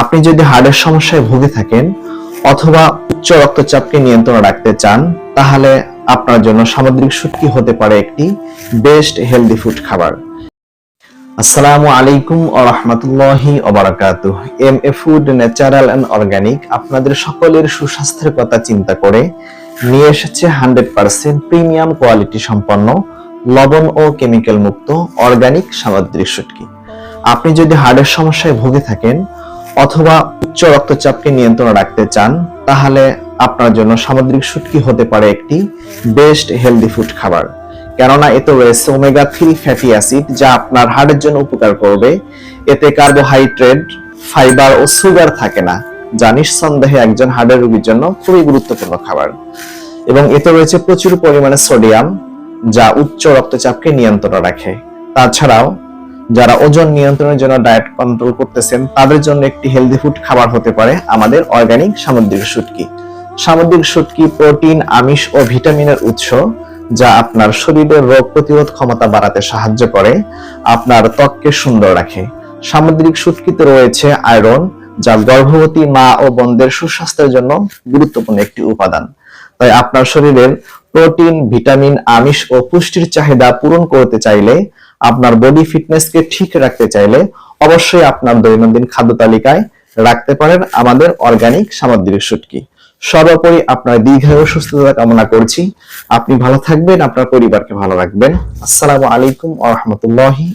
আপনি যদি হার্টের সমস্যায় ভুগে থাকেন অথবা উচ্চ রক্তচাপকে নিয়ন্ত্রণে রাখতে চান, তাহলে আপনার জন্য সামুদ্রিক শুটকি হতে পারে একটি বেস্ট হেলদি ফুড খাবার। আসসালামু আলাইকুম ও রহমতুল্লাহি ওবারাকাতু M A food natural and organic আপনাদের সকলের সুস্বাস্থ্যের কথা চিন্তা করে নিয়ে এসেছে হান্ড্রেড পার্সেন্ট প্রিমিয়াম কোয়ালিটি সম্পন্ন লবণ ও কেমিক্যাল মুক্ত অর্গানিক সামুদ্রিক শুটকি আপনি যদি হার্টের সমস্যায় ভুগে থাকেন অথবা উচ্চ রক্তচাপকে নিয়ন্ত্রণে রাখতে চান, তাহলে আপনার জন্য সামুদ্রিক শুটকি হতে পারে একটি বেস্ট হেলদি ফুড খাবার। কেননা এতে রয়েছে ওমেগা থ্রি ফ্যাটি অ্যাসিড যা আপনার হার্টের জন্য উপকার করবে। এতে কার্বোহাইড্রেট ফাইবার ও সুগার থাকে না, যা নিঃসন্দেহে একজন হার্টের রোগীর জন্য খুবই গুরুত্বপূর্ণ খাবার। এবং এতে রয়েছে প্রচুর পরিমাণে সোডিয়াম যা উচ্চ রক্তচাপকে নিয়ন্ত্রণে রাখে। তাছাড়াও যারা ওজন নিয়ন্ত্রণের জন্য ডায়েট কন্ট্রোল করতেছেন, তাদের জন্য একটি হেলদি ফুড খাবার হতে পারে আমাদের অর্গানিক সামুদ্রিক শুটকি। সামুদ্রিক শুটকি প্রোটিন আমিষ ও ভিটামিনের উৎস যা আপনার শরীরের রোগ প্রতিরোধ ক্ষমতা বাড়াতে সাহায্য করে, আপনার ত্বককে সুন্দর রাখে। সামুদ্রিক শুটকিতে রয়েছে আয়রন যা গর্ভবতী মা ও বোনদের সুস্বাস্থ্যের জন্য গুরুত্বপূর্ণ একটি উপাদান। তাই আপনার শরীরের প্রোটিন ভিটামিন আমিষ ও পুষ্টির চাহিদা পূরণ করতে চাইলে আপনার বডি ফিটনেসকে ঠিক রাখতে চাইলে অবশ্যই আপনার দৈনন্দিন খাদ্য তালিকায় রাখতে পারেন আমাদের অর্গানিক সামুদ্রিক শুটকি। সর্বোপরি আপনার দীর্ঘায়ু সুস্থতা কামনা করছি। আপনি ভালো থাকবেন, আপনার পরিবারকে ভালো রাখবেন। আসসালামু আলাইকুম ওয়া রাহমাতুল্লাহি